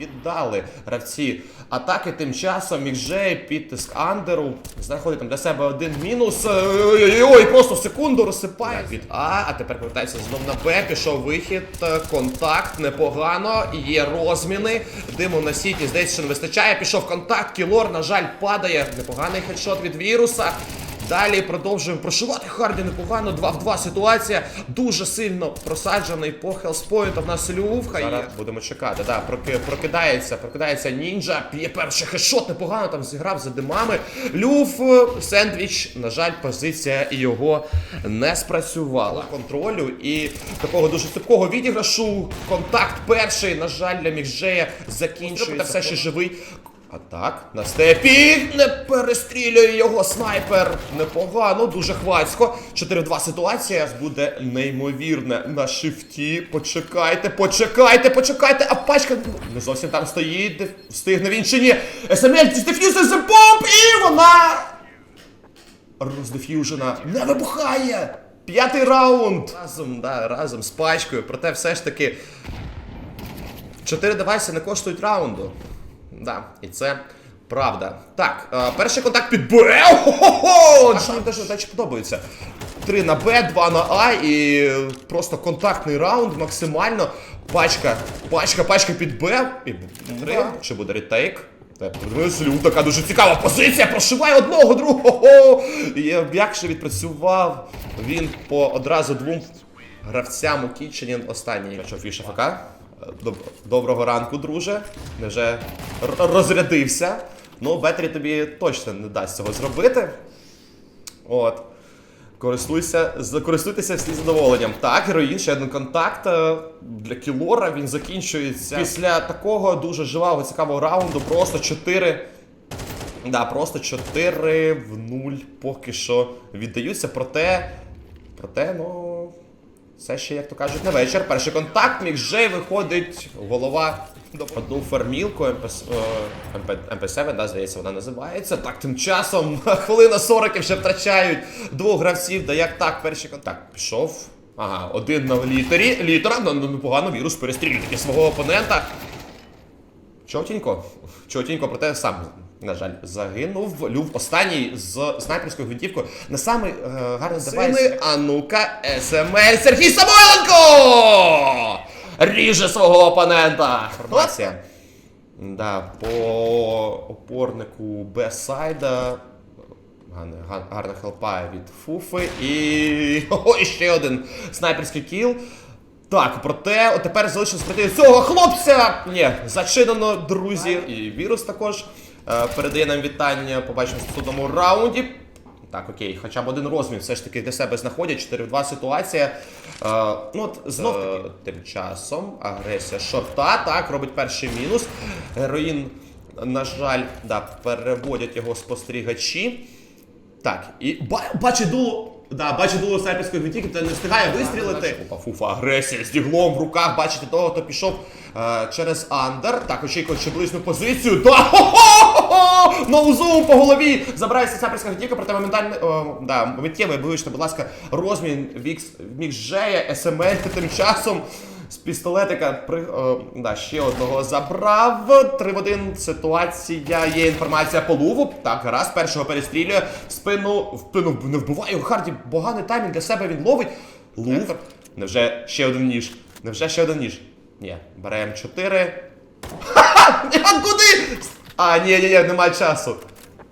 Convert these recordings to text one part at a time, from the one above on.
віддали гравці атаки. Тим часом Мікжей під тиск андеру знаходить там для себе один мінус. Ой, просто в секунду розсипає від А, а тепер повертається знов на Б. Пішов вихід, е, контакт непогано. Є розміни. Диму на сіті здається, що не вистачає. Пішов контакт. Кілор, на жаль, падає. Непоганий хедшот від віруса. Далі продовжуємо прошивати Харді непогано. 2 в 2 ситуація. Дуже сильно просаджений по хелспоінту. В нас лювха. Зараз будемо чекати. Да, проки, прокидається, прокидається нінджа. П'є перший хедшот непогано там зіграв за димами. Люф, е, сендвіч. На жаль, позиція його не спрацювала. Контролю і такого дуже цупкого відіграшу. Контакт перший, на жаль, для Мікжея закінчується. Все ще живий. А так, на степі не перестрілює його снайпер. Непогано, дуже хвацько. 4-2 ситуація буде неймовірна. На шифті. Почекайте, почекайте, почекайте. А пачка не зовсім там стоїть. Встигне він чи ні. СМЛ деф'юзер за бомб і вона роздеф'южена не вибухає. П'ятий раунд. Разом, да, разом з пачкою. Проте все ж таки. Чотири девайси не коштують раунду. Да, і це правда. Так, е, перший контакт під Б. Хо-хо-хо! Мені теж речі подобається. 3 на Б, 2 на А і просто контактний раунд максимально. Пачка, пачка, пачка під Б. І три. Чи буде ретейк? Та, така дуже цікава позиція. Прошиває одного, другого. І як же відпрацював він по одразу двом гравцям у Кітченін останній. Що фіша ФК? Доб- Доброго ранку, друже. Невже розрядився? Ну, Бетрі тобі точно не дасть цього зробити. От. Користуйся, користуйтеся всі задоволенням. Так, героїн, ще один контакт е, для Кілора. Він закінчується після такого дуже живого, цікавого раунду. Просто 4. Да, просто 4 в 0 поки що віддаються. Проте. Проте, ну. Це ще, як то кажуть, не вечір. Перший контакт, Мікжей виходить, голова одну фермілку МП, МП7, да, здається, вона називається. Так, тим часом хвилина 40 і вже втрачають двох гравців. Да як так, перший контакт пішов. Ага, один на літері. Літера, ну, ну, непогано вірус перестрілює таки свого опонента. Чотенько, чотенько, проте сам, на жаль, загинув. Люв останній з снайперською гвинтівкою. На самий е, гарний девайс. А ну-ка, СМЛ Сергій Самойленко! Ріже свого опонента. Формація. Да, по опорнику Б-сайда. Гарна, хелпа від Фуфи. І. О, і ще один снайперський кіл. Так, проте тепер залишилось проти цього хлопця. Ні, зачинено, друзі. І вірус також передає нам вітання. Побачимо в наступному раунді. Так, окей, хоча б один розмін все ж таки для себе знаходять. 4 в 2 ситуація. Е, ну от знов таки тим часом агресія шорта, так, робить перший мінус. Героїн, на жаль, да, переводять його спостерігачі. Так, і ба- бачить дуло. Да, бачить дуло снайперської гвинтівки, та не встигає вистрілити. Опа, фуфа, агресія з діглом в руках. Бачите того, хто пішов е, через андер. Так, очікує ще ближню позицію. Та хо-хо-хо! Ноузум по голові. Забирається снайперська гвинтівка, проте моментально. О, да, миттєво, вибачте, будь ласка, розмін Вікс Мікжея, СМЛ тим часом. З пістолетика при, о, да, ще одного забрав. 3 в 1 ситуація. Є інформація по луву. Так, раз, першого перестрілює. В спину, в спину не вбиває. Харді поганий таймінг для себе він ловить. Лув. Невже ще один ніж? Невже ще один ніж? Ні, беремо 4. Ха-ха! Куди? А, ні, ні, ні, немає часу.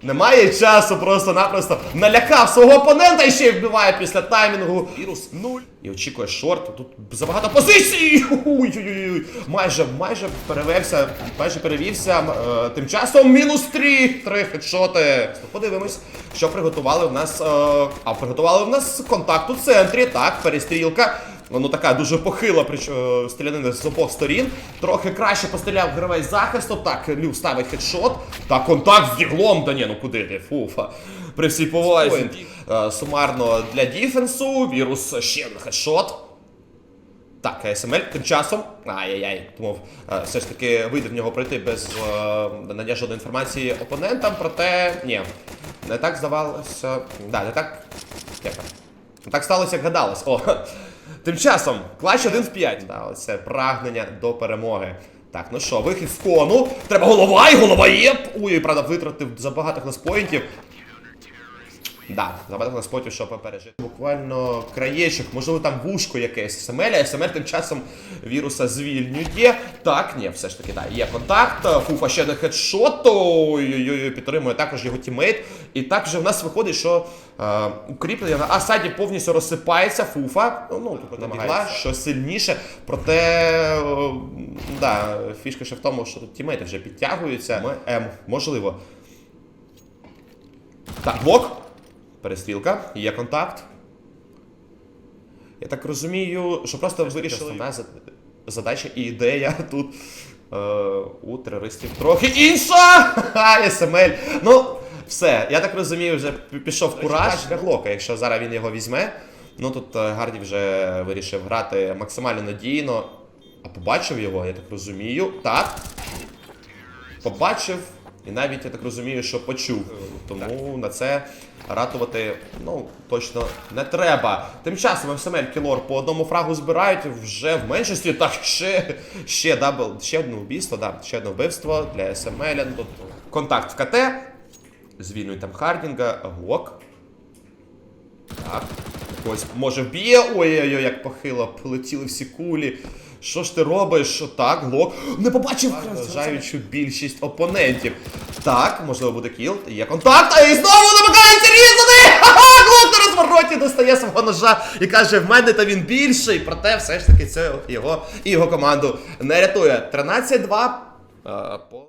Немає часу, просто-напросто налякав свого опонента і ще й вбиває після таймінгу. Вірус 0. І очікує шорт. Тут забагато позицій. Ой-ой-ой. Майже, майже перевевся, майже перевівся. Е, тим часом мінус 3. Три хедшоти. Подивимось, що приготували в нас. Е, а приготували в нас контакт у центрі. Так, перестрілка. Воно така дуже похила прич... е, стрілянина з обох сторін. Трохи краще постріляв гравець захисту. Так, Лю ставить хедшот. Так, контакт з діглом. Да ні, ну куди ти? Фуфа. При всій повазі. Е, Сумарно для діфенсу. Вірус ще один хедшот. Так, СМЛ тим часом. Ай-яй-яй, думав, е, все ж таки вийде в нього пройти без надання жодної інформації опонентам, проте ні. Не так здавалося. Да, не так. Не так сталося, як гадалось. О. Тим часом, клач 1 в 5. Да, оце прагнення до перемоги. Так, ну що, вихід в кону. Треба голова і голова є. Ой, правда, витратив забагато хлеспоінтів. Да, забагато хлеспоінтів, щоб пережити. Буквально краєчок, можливо, там вушко якесь Семеля, СМР тим часом віруса звільнює. Так, ні, все ж таки, так, є контакт. Фуфа ще на хедшот. Ой-ой-ой, підтримує також його тімейт. І так вже в нас виходить, що е, укріплення на Асаді повністю розсипається. Фуфа. Ну, ну тут намагається, що сильніше. Проте, е, да, фішка ще в тому, що тут тімейти вже підтягуються. Ми, ем, можливо. Так, блок. Перестрілка, є контакт. Я так розумію, що просто вирішили задача і ідея тут е, у терористів трохи інша! Ха-ха, СМЛ. Ну, все, я так розумію, вже пішов кураж для Глока, якщо зараз він його візьме. Ну тут е, Гарді вже вирішив грати максимально надійно. А побачив його, я так розумію. Так. Побачив. І навіть я так розумію, що почув. Тому на це ратувати ну точно не треба. Тим часом СМЛ Кілор по одному фрагу збирають вже в меншості. Так ще, ще дабл, ще одне вбивство, да, ще одне вбивство для СМЛ. Ну, тут контакт в КТ. Звільнюють там Хардінга, Глок. Так. Ось, може вб'є. Ой-ой-ой, як похило, полетіли всі кулі. Що ж ти робиш? Що так, глок. Не побачив вражаючу більшість опонентів. Так, можливо, буде кіл. Є контакт, а і знову намагається різати! Ха-ха! Глок на розвороті достає свого ножа і каже, в мене та він більший. Проте все ж таки це його і його команду не рятує. 13-2. е, по-